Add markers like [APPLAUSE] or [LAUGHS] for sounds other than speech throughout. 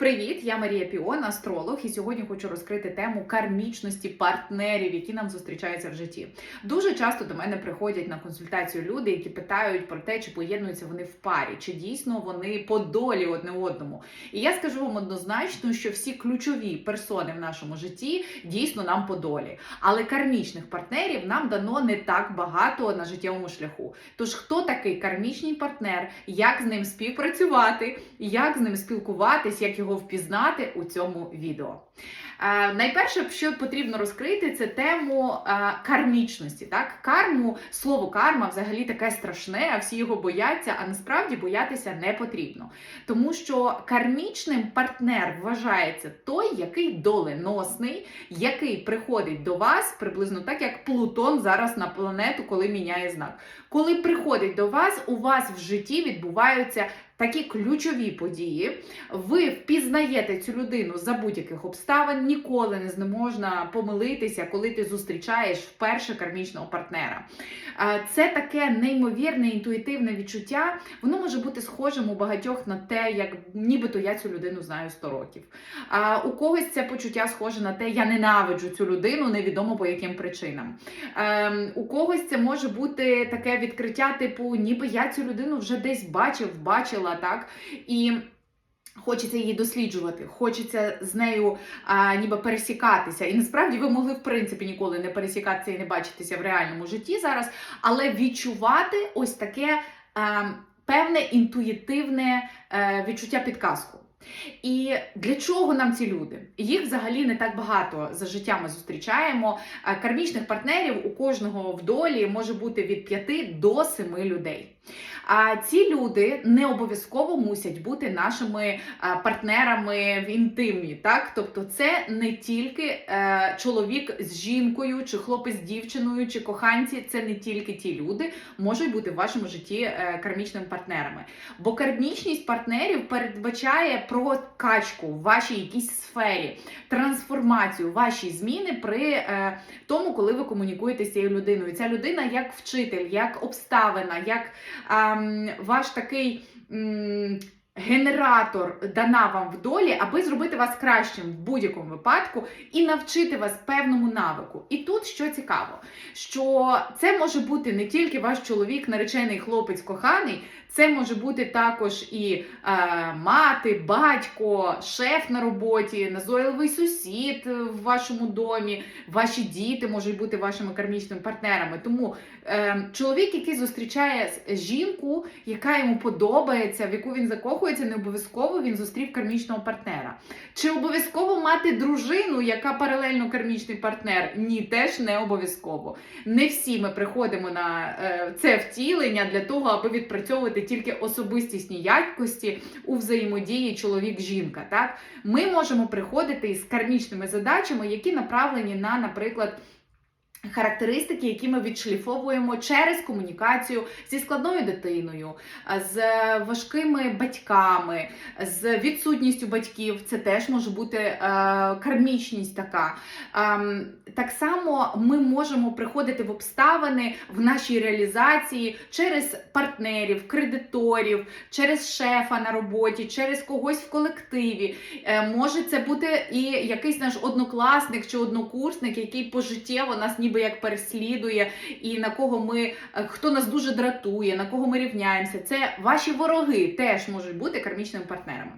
Привіт, я Марія Піон, астролог, і сьогодні хочу розкрити тему кармічності партнерів, які нам зустрічаються в житті. Дуже часто до мене приходять на консультацію люди, які питають про те, чи поєднуються вони в парі, чи дійсно вони по долі одне одному. І я скажу вам однозначно, що всі ключові персони в нашому житті дійсно нам по долі. Але кармічних партнерів нам дано не так багато на життєвому шляху. Тож, хто такий кармічний партнер, як з ним співпрацювати, як з ним спілкуватись, як його впізнати у цьому відео. Е, найперше, що потрібно розкрити, це тему е, кармічності. Так, карму, слово карма взагалі таке страшне, а всі його бояться, а насправді боятися не потрібно. Тому що кармічним партнер вважається той, який доленосний, який приходить до вас приблизно так, як Плутон зараз на планету, коли міняє знак. Коли приходить до вас, у вас в житті відбуваються такі ключові події. Ви впізнаєте цю людину за будь-яких обставин, ніколи не зможна помилитися, коли ти зустрічаєш вперше кармічного партнера. Це таке неймовірне інтуїтивне відчуття. Воно може бути схожим у багатьох на те, як нібито я цю людину знаю 100 років. А у когось це почуття схоже на те, я ненавиджу цю людину, невідомо по яким причинам. У когось це може бути таке відкриття, типу, ніби я цю людину вже десь бачив, бачила, так? І Хочеться її досліджувати, хочеться з нею а, ніби пересікатися. І насправді ви могли, в принципі, ніколи не пересікатися і не бачитися в реальному житті зараз, але відчувати ось таке а, певне інтуїтивне е, відчуття підказку. І для чого нам ці люди? Їх взагалі не так багато за життя ми зустрічаємо. Кармічних партнерів у кожного в долі може бути від 5 до 7 людей. А ці люди не обов'язково мусять бути нашими партнерами в інтимі. Так, тобто, це не тільки е, чоловік з жінкою, чи хлопець з дівчиною, чи коханці. Це не тільки ті люди можуть бути в вашому житті е, кармічними партнерами. Бо кармічність партнерів передбачає прокачку в вашій якійсь сфері, трансформацію, ваші зміни при е, тому, коли ви комунікуєте з цією людиною. Ця людина як вчитель, як обставина, як ваш такий. Генератор дана вам в долі, аби зробити вас кращим в будь-якому випадку і навчити вас певному навику. І тут що цікаво, що це може бути не тільки ваш чоловік, наречений хлопець коханий, це може бути також і е, мати, батько, шеф на роботі, назойливий сусід в вашому домі, ваші діти можуть бути вашими кармічними партнерами. Тому е, чоловік, який зустрічає жінку, яка йому подобається, в яку він закохується, не обов'язково він зустрів кармічного партнера. Чи обов'язково мати дружину, яка паралельно кармічний партнер? Ні, теж не обов'язково. Не всі ми приходимо на е, це втілення для того, аби відпрацьовувати тільки особистісні якості у взаємодії чоловік-жінка. Так, ми можемо приходити із кармічними задачами, які направлені на, наприклад. Характеристики, які ми відшліфовуємо через комунікацію зі складною дитиною, з важкими батьками, з відсутністю батьків, це теж може бути е, кармічність така. Ем, так само ми можемо приходити в обставини в нашій реалізації через партнерів, кредиторів, через шефа на роботі, через когось в колективі. Е, може це бути і якийсь наш однокласник чи однокурсник, який пожиттєво нас ніби як переслідує, і на кого ми е, хто нас дуже дратує, на кого ми рівняємося. Це ваші вороги теж можуть бути кармічними партнерами.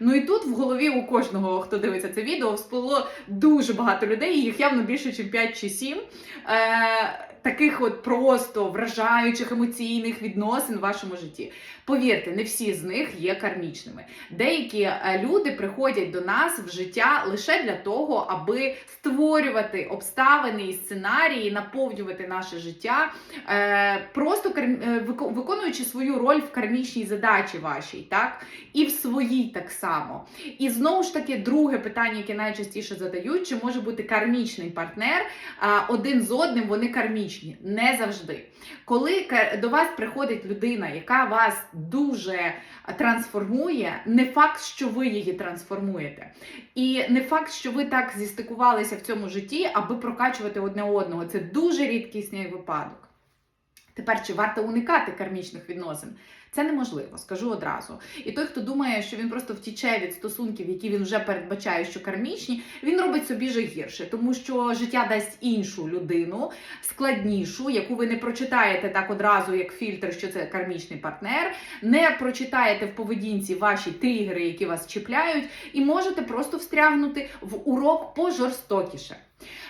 Ну і тут в голові у кожного, хто дивиться це відео, всплило дуже багато людей, їх явно більше, ніж 5 чи 7. Е, Таких от просто вражаючих емоційних відносин в вашому житті. Повірте, не всі з них є кармічними. Деякі е, люди приходять до нас в життя лише для того, аби створювати обставини і сценарії, наповнювати наше життя, е, просто е, вико- виконуючи свою роль в кармічній задачі вашій, так? І в своїй так само. І знову ж таки, друге питання, яке найчастіше задають, чи може бути кармічний партнер один з одним, вони кармічні. Не завжди. Коли до вас приходить людина, яка вас дуже трансформує, не факт, що ви її трансформуєте. І не факт, що ви так зістикувалися в цьому житті, аби прокачувати одне одного. Це дуже рідкісний випадок. Тепер чи варто уникати кармічних відносин? Це неможливо, скажу одразу. І той, хто думає, що він просто втіче від стосунків, які він вже передбачає, що кармічні, він робить собі же гірше, тому що життя дасть іншу людину, складнішу, яку ви не прочитаєте так одразу, як фільтр, що це кармічний партнер, не прочитаєте в поведінці ваші тригери, які вас чіпляють, і можете просто встрягнути в урок пожорстокіше.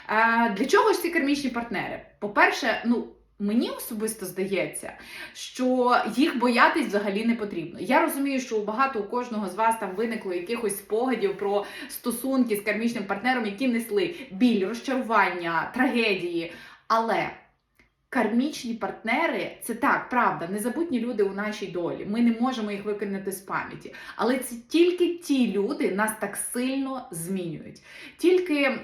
Е, Для чого ж ці кармічні партнери? По-перше, ну. Мені особисто здається, що їх боятись взагалі не потрібно. Я розумію, що у багато у кожного з вас там виникло якихось спогадів про стосунки з кармічним партнером, які несли біль, розчарування, трагедії. Але кармічні партнери це так, правда, незабутні люди у нашій долі. Ми не можемо їх викинути з пам'яті. Але це тільки ті люди нас так сильно змінюють. Тільки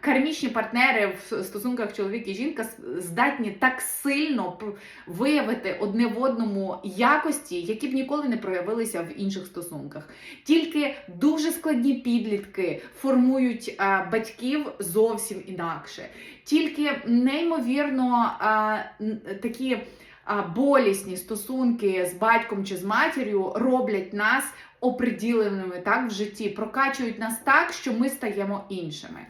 кармічні партнери в стосунках чоловік і жінка здатні так сильно виявити одне в одному якості, які б ніколи не проявилися в інших стосунках. Тільки дуже складні підлітки формують батьків зовсім інакше. Тільки неймовірно а, такі а, болісні стосунки з батьком чи з матір'ю роблять нас оприділеними так в житті, прокачують нас так, що ми стаємо іншими.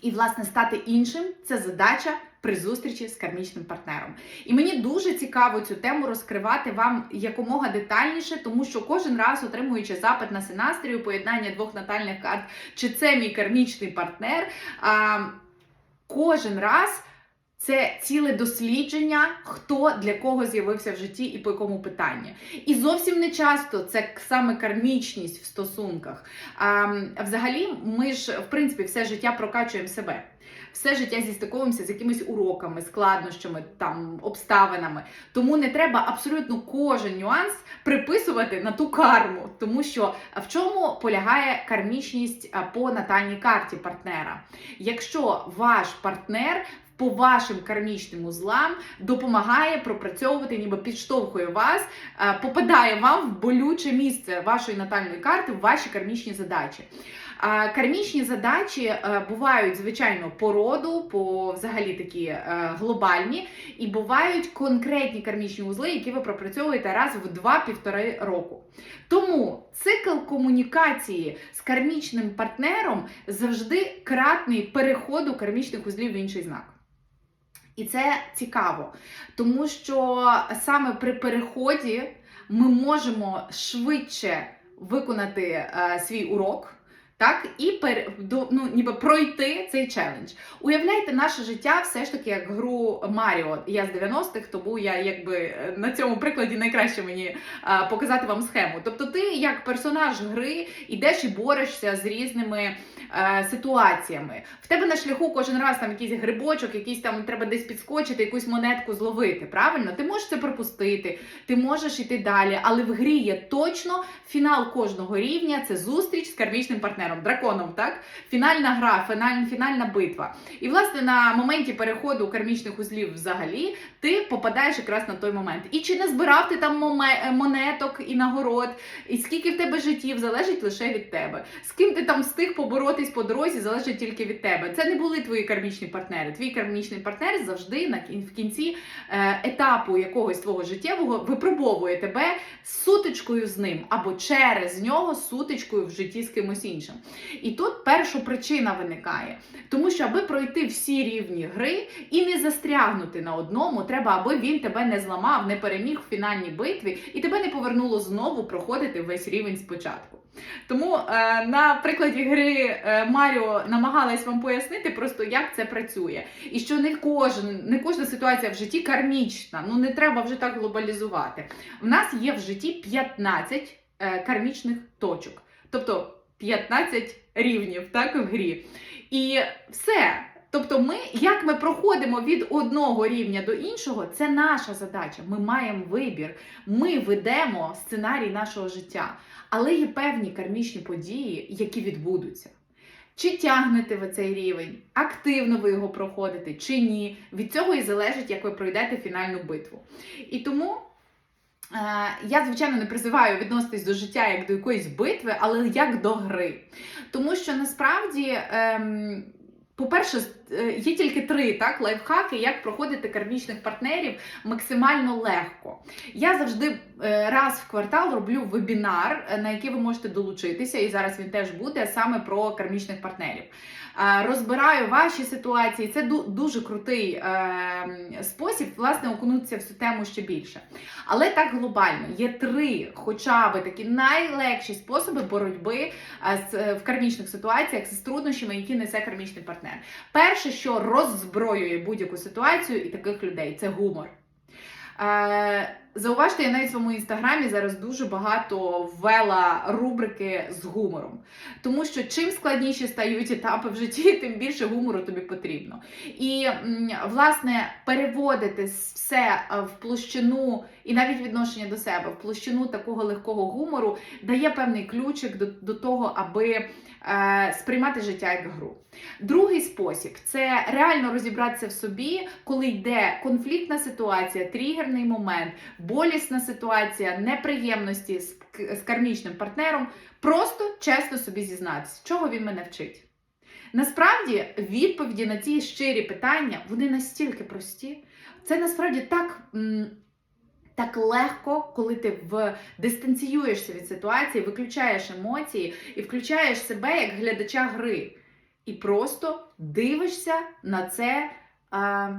І, власне, стати іншим це задача при зустрічі з кармічним партнером. І мені дуже цікаво цю тему розкривати вам якомога детальніше, тому що кожен раз, отримуючи запит на синастрію, поєднання двох натальних карт, чи це мій кармічний партнер, а, кожен раз. Це ціле дослідження, хто для кого з'явився в житті і по якому питанні. І зовсім не часто це саме кармічність в стосунках. А, взагалі, ми ж, в принципі, все життя прокачуємо себе. Все життя зістиковуємося з якимись уроками, складнощами, там, обставинами. Тому не треба абсолютно кожен нюанс приписувати на ту карму, тому що в чому полягає кармічність по натальній карті партнера. Якщо ваш партнер по вашим кармічним узлам допомагає пропрацьовувати, ніби підштовхує вас, е, попадає вам в болюче місце вашої натальної карти, в ваші кармічні задачі. Кармічні задачі е, бувають, звичайно, по роду, по взагалі такі е, глобальні, і бувають конкретні кармічні узли, які ви пропрацьовуєте раз в 2-1,5 року. Тому цикл комунікації з кармічним партнером завжди кратний переходу кармічних узлів в інший знак. І це цікаво, тому що саме при переході ми можемо швидше виконати е, свій урок. Так, і пер, ну, ніби пройти цей челендж. Уявляйте наше життя все ж таки як гру Маріо. Я з 90-х, тому я якби на цьому прикладі найкраще мені а, показати вам схему. Тобто, ти як персонаж гри йдеш і борешся з різними е, ситуаціями. В тебе на шляху кожен раз там якийсь грибочок, якийсь там треба десь підскочити, якусь монетку зловити. Правильно? Ти можеш це пропустити, ти можеш йти далі, але в грі є точно фінал кожного рівня це зустріч з кармічним партнером, драконом. Так, фінальна гра, фінальна, фінальна битва. І власне на моменті переходу кармічних узлів взагалі ти попадаєш якраз на той момент. І чи не збирав ти там монеток і нагород, і скільки в тебе життів залежить лише від тебе. З ким ти там встиг поборотись по дорозі, залежить тільки від тебе. Це не були твої кармічні партнери. Твій кармічний партнер завжди на в кінці е, етапу якогось твого життєвого випробовує тебе сутичкою з ним або через нього сутичкою в житті з кимось іншим. І тут перша причина виникає, тому що аби пройти всі рівні гри і не застрягнути на одному, треба, аби він тебе не зламав, не переміг в фінальній битві, і тебе не повернуло знову проходити весь рівень спочатку. Тому е, на прикладі гри е, Маріо намагалась вам пояснити просто, як це працює. І що не кожен, не кожна ситуація в житті кармічна. Ну не треба вже так глобалізувати. В нас є в житті 15 е, кармічних точок, тобто 15 рівнів, так в грі. І все. Тобто, ми, як ми проходимо від одного рівня до іншого, це наша задача. Ми маємо вибір. Ми ведемо сценарій нашого життя. Але є певні кармічні події, які відбудуться. Чи тягнете ви цей рівень, активно ви його проходите, чи ні. Від цього і залежить, як ви пройдете фінальну битву. І тому я, звичайно, не призиваю відноситись до життя як до якоїсь битви, але як до гри. Тому що насправді. ем, по-перше, е, є тільки три так лайфхаки, як проходити кармічних партнерів максимально легко. Я завжди е, раз в квартал роблю вебінар, е, на який ви можете долучитися, і зараз він теж буде саме про кармічних партнерів. Е, Розбираю ваші ситуації. Це дуже крутий е, спосіб, власне, окунутися в цю тему ще більше. Але так глобально є три, хоча б такі найлегші способи боротьби е, е, в кармічних ситуаціях з труднощами, які несе кармічний партнер. Перше, що роззброює будь-яку ситуацію і таких людей, це гумор. Зауважте, я навіть в своєму інстаграмі зараз дуже багато ввела рубрики з гумором. Тому що чим складніші стають етапи в житті, [LAUGHS] тим більше гумору тобі потрібно. І власне переводити все е, в площину і навіть відношення до себе в площину такого легкого гумору дає певний ключик до, до того, аби е, сприймати життя як гру. Другий спосіб це реально розібратися в собі, коли йде конфліктна ситуація, тригерний момент, болісна ситуація, неприємності з, з кармічним партнером. Просто чесно собі зізнатися, чого він мене вчить. Насправді відповіді на ці щирі питання вони настільки прості. Це насправді так. Так легко, коли ти в дистанціюєшся від ситуації, виключаєш емоції і включаєш себе як глядача гри, і просто дивишся на це а,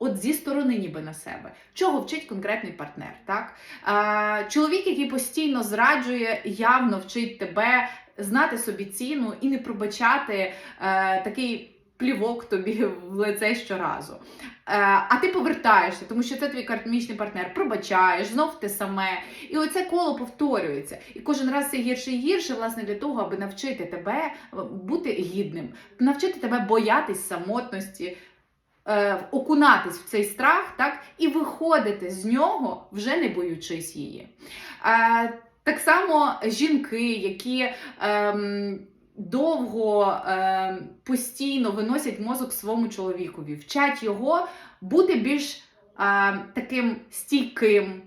от зі сторони, ніби на себе. Чого вчить конкретний партнер? Так? А, чоловік, який постійно зраджує, явно вчить тебе знати собі ціну і не пробачати е, такий плівок тобі в лице щоразу. Е, а ти повертаєшся, тому що це твій кармічний партнер. Пробачаєш, знов те саме. І оце коло повторюється. І кожен раз все гірше і гірше, власне, для того, аби навчити тебе бути гідним, навчити тебе боятись самотності. Е, Окунатись в цей страх, так і виходити з нього, вже не боючись її. Е, так само жінки, які ем, довго ем, постійно виносять мозок своєму чоловікові, вчать його бути більш ем, таким стійким,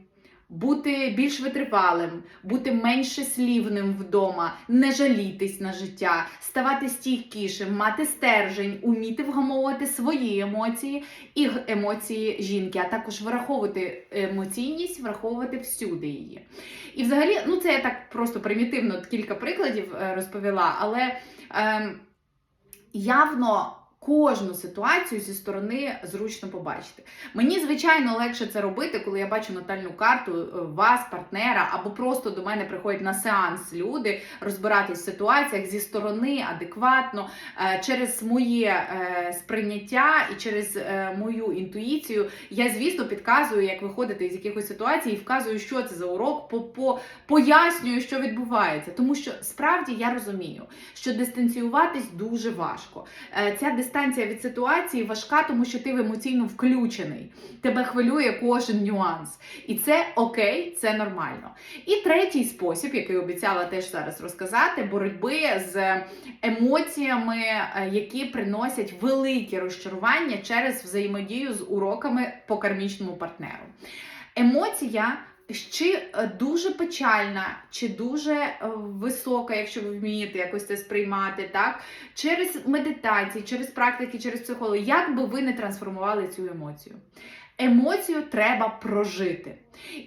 бути більш витривалим, бути менше слівним вдома, не жалітись на життя, ставати стійкішим, мати стержень, уміти вгамовувати свої емоції і емоції жінки, а також враховувати емоційність, враховувати всюди її. І взагалі, ну це я так просто примітивно кілька прикладів е, розповіла, але ем, явно. Кожну ситуацію зі сторони зручно побачити. Мені звичайно легше це робити, коли я бачу натальну карту е, вас, партнера, або просто до мене приходять на сеанс люди розбиратись в ситуаціях зі сторони адекватно, е, через моє е, сприйняття і через мою інтуїцію. Я, звісно, підказую, як виходити з якихось ситуацій, і вказую, що це за урок, по, по, пояснюю, що відбувається. Тому що справді я розумію, що дистанціюватись дуже важко. Ця дистанція від ситуації важка, тому що ти в емоційно включений. Тебе хвилює кожен нюанс. І це окей, це нормально. І третій спосіб, який обіцяла теж зараз розказати, боротьби з емоціями, е, які приносять велике розчарування через взаємодію з уроками по кармічному партнеру. Емоція. Чи е, дуже печальна, чи дуже е, висока, якщо ви вмієте якось це сприймати, так? Через медитації, через практики, через психологію, як би ви не трансформували цю емоцію. Емоцію треба прожити.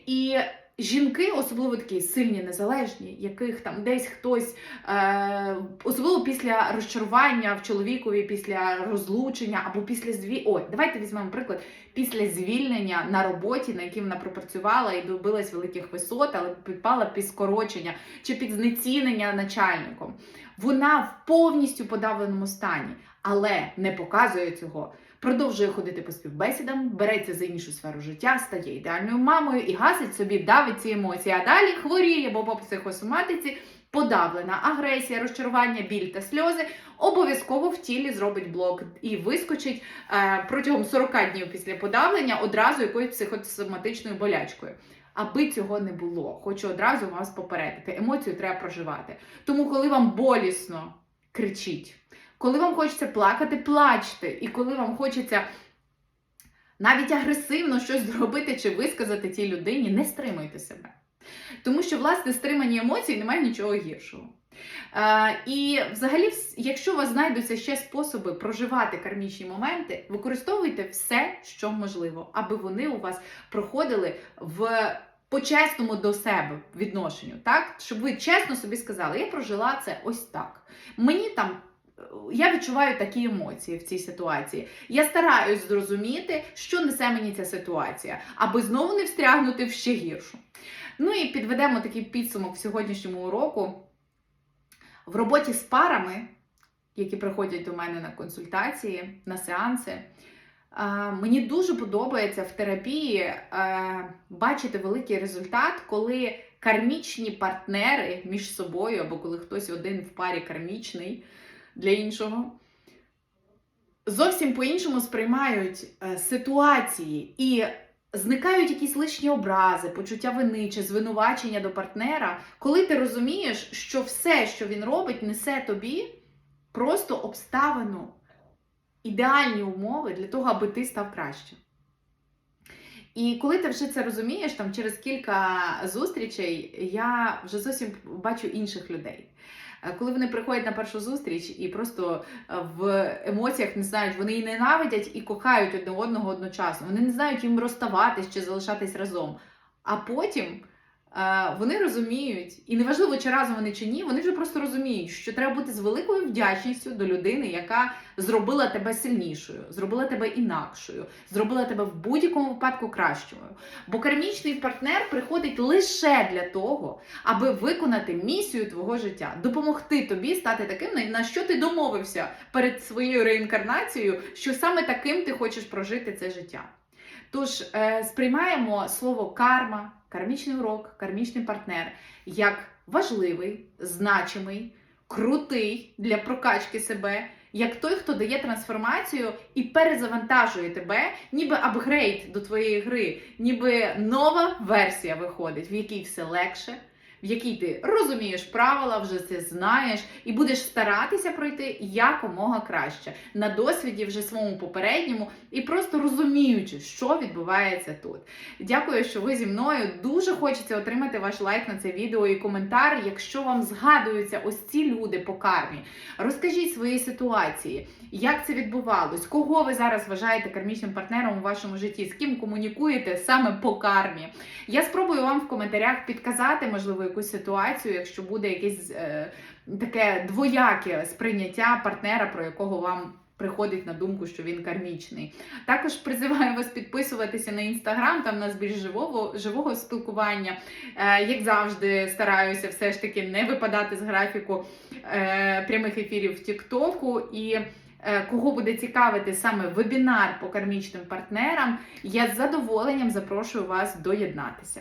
І жінки, особливо такі сильні, незалежні, яких там десь хтось, е, особливо після розчарування в чоловікові, після розлучення або після зві... Ой, давайте візьмемо приклад після звільнення на роботі, на якій вона пропрацювала і добилась великих висот, але підпала під скорочення чи під знецінення начальником. Вона в повністю подавленому стані, але не показує цього. Продовжує ходити по співбесідам, береться за іншу сферу життя, стає ідеальною мамою і гасить собі, давить ці емоції. А далі хворіє, бо по психосоматиці подавлена агресія, розчарування, біль та сльози обов'язково в тілі зробить блок і вискочить е, протягом 40 днів після подавлення одразу якоюсь психосоматичною болячкою. Аби цього не було, хочу одразу вас попередити. Емоцію треба проживати. Тому, коли вам болісно, кричіть. Коли вам хочеться плакати, плачте. І коли вам хочеться навіть агресивно щось зробити чи висказати тій людині, не стримуйте себе. Тому що, власне, стримані емоції немає нічого гіршого. Е, і взагалі, якщо у вас знайдуться ще способи проживати кармічні моменти, використовуйте все, що можливо, аби вони у вас проходили в по-чесному до себе відношенню, так? Щоб ви чесно собі сказали, я прожила це ось так. Мені там. Я відчуваю такі емоції в цій ситуації. Я стараюсь зрозуміти, що несе мені ця ситуація, аби знову не встрягнути в ще гіршу. Ну і підведемо такий підсумок в сьогоднішньому уроку. В роботі з парами, які приходять до мене на консультації, на сеанси, мені дуже подобається в терапії е, бачити великий результат, коли кармічні партнери між собою, або коли хтось один в парі кармічний для іншого, зовсім по-іншому сприймають е, ситуації і зникають якісь лишні образи, почуття вини чи звинувачення до партнера, коли ти розумієш, що все, що він робить, несе тобі просто обставину, ідеальні умови для того, аби ти став кращим. І коли ти вже це розумієш, там через кілька зустрічей я вже зовсім бачу інших людей. Е, Коли вони приходять на першу зустріч і просто е, в емоціях не знають, вони і ненавидять і кохають одне одного одночасно. Вони не знають їм розставатись чи залишатись разом. А потім вони розуміють, і неважливо, чи разом вони чи ні, вони вже просто розуміють, що треба бути з великою вдячністю до людини, яка зробила тебе сильнішою, зробила тебе інакшою, зробила тебе в будь-якому випадку кращою. Бо кармічний партнер приходить лише для того, аби виконати місію твого життя, допомогти тобі стати таким, на- що ти домовився перед своєю реінкарнацією, що саме таким ти хочеш прожити це життя. Тож е, сприймаємо слово карма, кармічний урок, кармічний партнер як важливий, значимий, крутий для прокачки себе, як той, хто дає трансформацію і перезавантажує тебе, ніби апгрейд до твоєї гри, ніби нова версія виходить, в якій все легше, в якій ти розумієш правила, вже це знаєш, і будеш старатися пройти якомога краще на досвіді вже своєму попередньому і просто розуміючи, що відбувається тут. Дякую, що ви зі мною. Дуже хочеться отримати ваш лайк на це відео і коментар, якщо вам згадуються ось ці люди по кармі. Розкажіть свої ситуації, як це відбувалось, кого ви зараз вважаєте кармічним партнером у вашому житті, з ким комунікуєте саме по кармі. Я спробую вам в коментарях підказати, можливо, якусь ситуацію, якщо буде якесь е, таке двояке сприйняття партнера, про якого вам. Приходить на думку, що він кармічний. Також призиваю вас підписуватися на інстаграм, там у нас більш живого, живого спілкування. Е, як завжди, стараюся все ж таки не випадати з графіку е, прямих ефірів в Тіктоку. І е, кого буде цікавити саме вебінар по кармічним партнерам, я з задоволенням запрошую вас доєднатися.